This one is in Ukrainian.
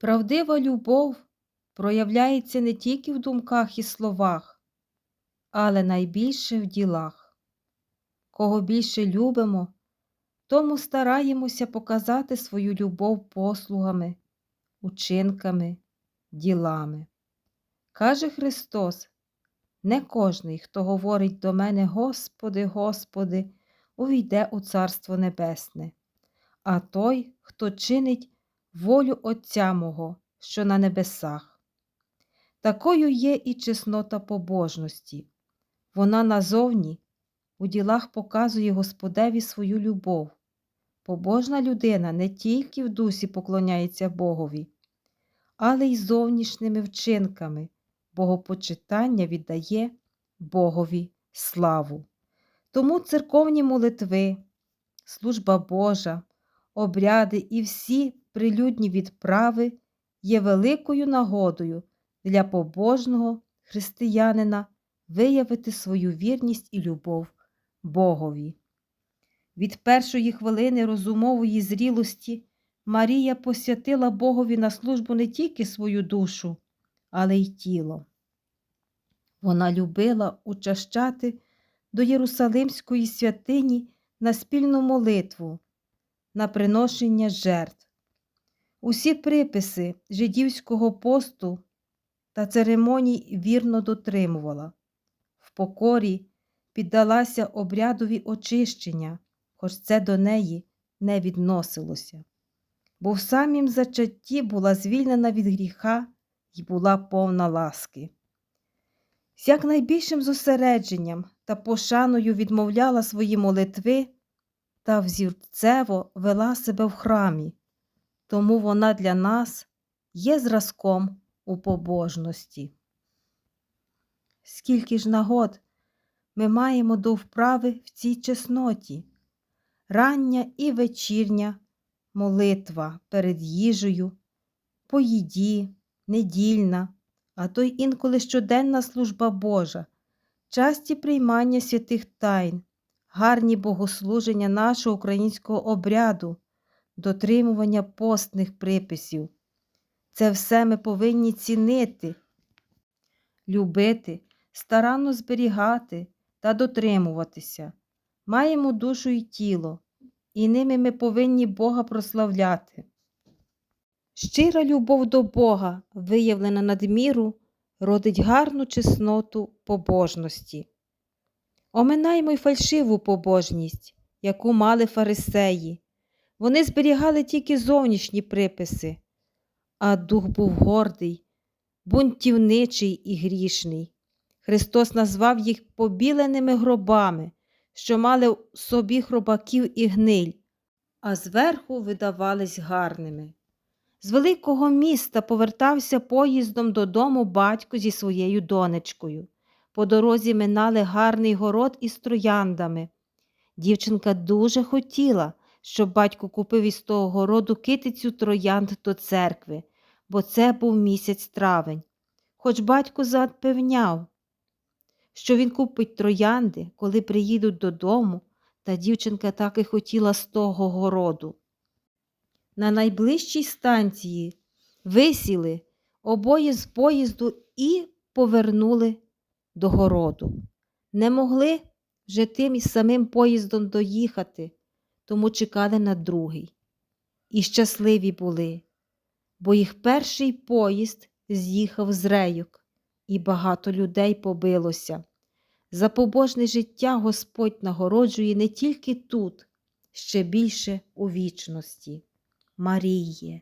Правдива любов проявляється не тільки в думках і словах, але найбільше в ділах. Кого більше любимо, тому стараємося показати свою любов послугами, учинками, ділами. Каже Христос, не кожний, хто говорить до мене, Господи, Господи, увійде у Царство Небесне, а той, хто чинить волю Отця мого, що на небесах. Такою є і чеснота побожності. Вона назовні у ділах показує Господеві свою любов. Побожна людина не тільки в дусі поклоняється Богові, але й зовнішніми вчинками богопочитання віддає Богові славу. Тому церковні молитви, служба Божа, обряди і всі прилюдні відправи є великою нагодою для побожного християнина виявити свою вірність і любов Богові. Від першої хвилини розумової зрілості Марія посвятила Богові на службу не тільки свою душу, але й тіло. Вона любила учащати до Єрусалимської святині на спільну молитву, на приношення жертв. Усі приписи жидівського посту та церемоній вірно дотримувала, в покорі піддалася обрядові очищення, хоч це до неї не відносилося, бо в самім зачатті була звільнена від гріха і була повна ласки. З якнайбільшим зосередженням та пошаною відмовляла свої молитви та взірцево вела себе в храмі, тому вона для нас є зразком у побожності. Скільки ж нагод ми маємо до вправи в цій чесноті, рання і вечірня молитва перед їжею, по їді, недільна, а то й інколи щоденна служба Божа, часті приймання святих тайн, гарні богослуження нашого українського обряду, дотримування постних приписів. Це все ми повинні цінити, любити, старанно зберігати та дотримуватися. Маємо душу і тіло, і ними ми повинні Бога прославляти. Щира любов до Бога, виявлена надміру, родить гарну чесноту побожності. Оминаймо й фальшиву побожність, яку мали фарисеї. Вони зберігали тільки зовнішні приписи, а дух був гордий, бунтівничий і грішний. Христос назвав їх побіленими гробами, що мали в собі хробаків і гниль, а зверху видавались гарними. З великого міста повертався поїздом додому батько зі своєю донечкою. По дорозі минали гарний город із трояндами. Дівчинка дуже хотіла, щоб батько купив із того городу китицю троянд до церкви, бо це був місяць травень. Хоч батько запевняв, що він купить троянди, коли приїдуть додому, та дівчинка так і хотіла з того городу. На найближчій станції висіли обоє з поїзду і повернули до городу. Не могли вже тим із самим поїздом доїхати, тому чекали на другий. І щасливі були, бо їх перший поїзд з'їхав з рейок, і багато людей побилося. За побожне життя Господь нагороджує не тільки тут, ще більше у вічності. Маріє.